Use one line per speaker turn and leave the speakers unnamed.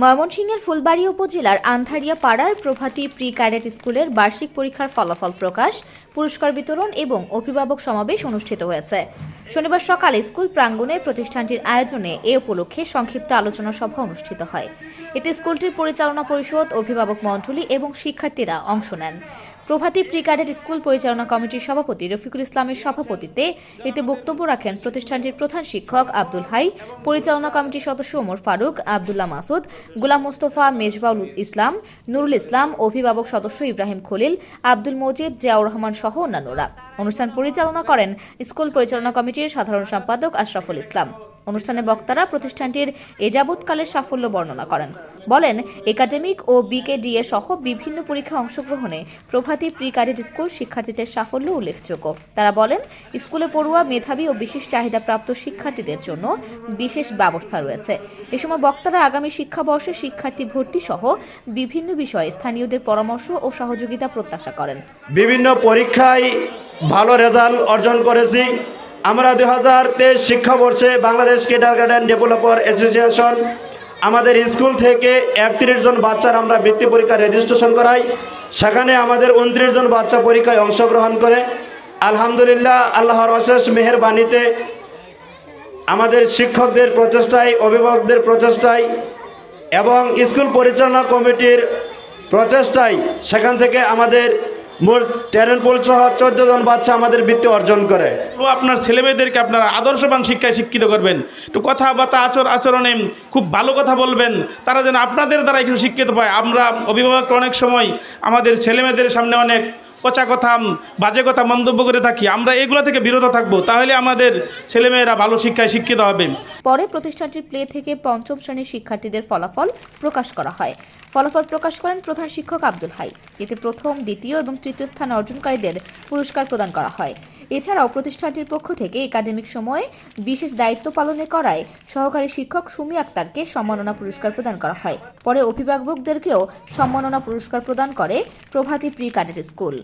ময়মনসিংহের ফুলবাড়ী উপজেলার আন্ধারিয়া পাড়ার প্রভাতী প্রি ক্যাডেট স্কুলের বার্ষিক পরীক্ষার ফলাফল প্রকাশ, পুরস্কার বিতরণ এবং অভিভাবক সমাবেশ অনুষ্ঠিত হয়েছে। শনিবার সকালে স্কুল প্রাঙ্গণে প্রতিষ্ঠানটির আয়োজনে এ উপলক্ষে সংক্ষিপ্ত আলোচনা সভা অনুষ্ঠিত হয়। এতে স্কুলটির পরিচালনা পরিষদ, অভিভাবক মণ্ডলী এবং শিক্ষার্থীরা অংশ নেন। প্রভাতী প্রি স্কুল পরিচালনা কমিটির সভাপতি রফিকুল ইসলামের সভাপতিত্বে এতে বক্তব্য রাখেন প্রতিষ্ঠানটির প্রধান শিক্ষক আব্দুল হাই, পরিচালনা কমিটির সদস্য ওমর ফারুক, আবদুল্লাহ মাসুদ, গোলাম মোস্তফা মেজবাউল ইসলাম, নুরুল ইসলাম, অভিভাবক সদস্য ইব্রাহিম খলিল, আব্দুল মজিদ, জিয়াউর রহমান সহ অন্যান্যরা। অনুষ্ঠান পরিচালনা করেন স্কুল পরিচালনা কমিটির সাধারণ সম্পাদক আশরাফুল ইসলাম। অনুষ্ঠানে বক্তারা প্রতিষ্ঠানটির এ যাবৎকালের সাফল্য বর্ণনা করেন। বলেন, একাডেমিক ও বিকেডিএ সহ বিভিন্ন পরীক্ষায় অংশগ্রহণে প্রভাতী প্রি ক্যাডেট স্কুল শিক্ষার্থীদের সাফল্য উল্লেখযোগ্য। তারা বলেন, স্কুলে পড়ুয়া, মেধাবী ও বিশেষ চাহিদাপ্রাপ্ত শিক্ষার্থীদের জন্য বিশেষ ব্যবস্থা রয়েছে। এ সময় বক্তারা আগামী শিক্ষাবর্ষে শিক্ষার্থী ভর্তি সহ বিভিন্ন বিষয়ে স্থানীয়দের পরামর্শ ও সহযোগিতা প্রত্যাশা করেন।
বিভিন্ন পরীক্ষায় ভালো রেজাল্ট অর্জন করেছি। আমরা দু হাজার তেইশ শিক্ষাবর্ষে Bangladesh cater garden developer association আমাদের স্কুল থেকে একত্রিশ জন বাচ্চার আমরা বৃত্তি পরীক্ষা রেজিস্ট্রেশন করাই। সেখানে আমাদের উনত্রিশ জন বাচ্চা পরীক্ষায় অংশগ্রহণ করে। আলহামদুলিল্লাহ, আল্লাহর অশেষ মেহেরবাণীতে আমাদের শিক্ষকদের প্রচেষ্টায়, অভিভাবকদের প্রচেষ্টায় এবং স্কুল পরিচালনা কমিটির প্রচেষ্টায় সেখান থেকে আমাদের সহ বাচ্চা আমাদের বৃত্তি অর্জন করে।
আপনার ছেলেমেয়েদেরকে আপনারা আদর্শবান শিক্ষায় শিক্ষিত করবেন। কথাবার্তা আচর আচরণে খুব ভালো কথা বলবেন। তারা যেন আপনাদের দ্বারা শিক্ষিত পায়। আমরা অভিভাবক অনেক সময় আমাদের ছেলেমেয়েদের সামনে অনেক পচা কথা বাজে কথা, মন্তব্য করে থাকি। আমরা এগুলো থেকে বিরত থাকব। তাহলে আমাদের ছেলেমেয়েরা ভালো শিক্ষায় শিক্ষিত হবে।
পরে প্রতিষ্ঠানটির প্লে থেকে পঞ্চম শ্রেণির শিক্ষার্থীদের ফলাফল প্রকাশ করা হয়। ফলাফল প্রকাশ করেন প্রধান শিক্ষক আব্দুল হাই। এতে প্রথম, দ্বিতীয় এবং তৃতীয় স্থান অর্জনকারীদের পুরস্কার প্রদান করা হয়। এছাড়াও প্রতিষ্ঠানটির পক্ষ থেকে একাডেমিক সময়ে বিশেষ দায়িত্ব পালনে করায় সহকারী শিক্ষক সুমি আক্তারকে সম্মাননা পুরস্কার প্রদান করা হয়। পরে অভিভাবকদেরকেও সম্মাননা পুরস্কার প্রদান করে প্রভাতী প্রি ক্যাডেট স্কুল।